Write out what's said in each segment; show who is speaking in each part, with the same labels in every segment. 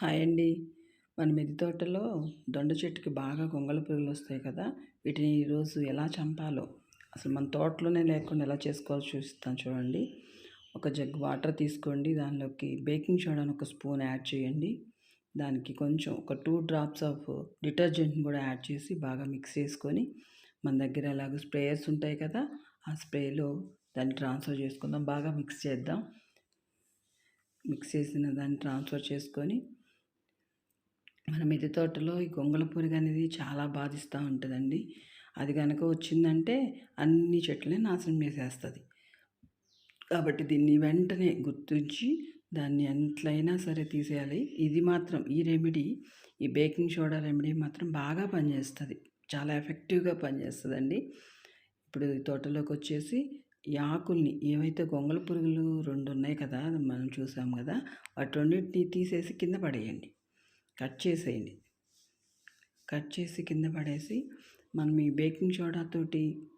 Speaker 1: Hi అండి. మన మిద్దె తోటలో దొండ చెట్టుకి బాగా గొంగళ పురుగులు వస్తాయి కదా వీటిని ఈరోజు ఎలా చంపాలో అసలు మన తోటలోనే లేకుండా ఎలా చేసుకోవాలో చూస్తాను చూడండి. ఒక జగ్ వాటర్ తీసుకోండి దానిలోకి బేకింగ్ సోడాని ఒక స్పూన్ యాడ్ చేయండి. దానికి కొంచెం ఒక టూ డ్రాప్స్ ఆఫ్ డిటర్జెంట్ని కూడా యాడ్ చేసి బాగా మిక్స్ చేసుకొని మన దగ్గర అలాగ స్ప్రేయర్స్ ఉంటాయి కదా ఆ స్ప్రేలో దాన్ని ట్రాన్స్ఫర్ చేసుకుందాం బాగా మిక్స్ చేద్దాం. మిక్స్ చేసిన దాన్ని ట్రాన్స్ఫర్ చేసుకొని మన మిద్దె తోటలో ఈ గొంగళ పురుగు అనేది చాలా బాధిస్తూ ఉంటుందండి. అది కనుక వచ్చిందంటే అన్ని చెట్లనే నాశనం చేసేస్తుంది. కాబట్టి దీన్ని వెంటనే గుర్తించి దాన్ని ఎంతైనా సరే తీసేయాలి. ఇది మాత్రం ఈ రెమెడీ ఈ బేకింగ్ సోడా రెమెడీ మాత్రం బాగా పనిచేస్తుంది. చాలా ఎఫెక్టివ్గా పనిచేస్తుందండి. ఇప్పుడు తోటలోకి వచ్చేసి ఈ ఆకుల్ని ఏవైతే గొంగళ పురుగులు రెండు ఉన్నాయి కదా మనం చూసాం కదా వాటి రెండింటిని తీసేసి కింద పడేయండి. కట్ చేసేయండి. కట్ చేసి కింద పడేసి మనం ఈ బేకింగ్ సోడా తోటి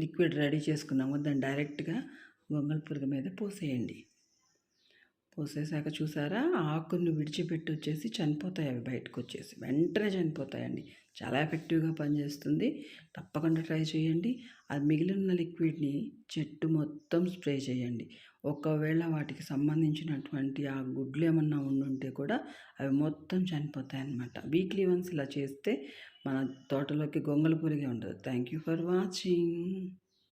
Speaker 1: లిక్విడ్ రెడీ చేసుకున్నాము. దాన్ని డైరెక్ట్గా గొంగళ పురుగు మీద పోసేయండి. పోసేసాక చూసారా? ఆకుని విడిచిపెట్టి వచ్చేసి చనిపోతాయి అవి బయటకు వచ్చేసి వెంటనే చనిపోతాయండి. చాలా ఎఫెక్టివ్గా పనిచేస్తుంది. తప్పకుండా ట్రై చేయండి. అది మిగిలిన లిక్విడ్ని చెట్టు మొత్తం స్ప్రే చేయండి. ఒకవేళ వాటికి సంబంధించినటువంటి ఆ గుడ్లు ఏమన్నా ఉండుంటే కూడా అవి మొత్తం చనిపోతాయి అన్నమాట వీక్లీ వన్స్ ఇలా చేస్తే మన తోటలోకి గొంగళ పురిగే ఉండదు. Thank you for watching.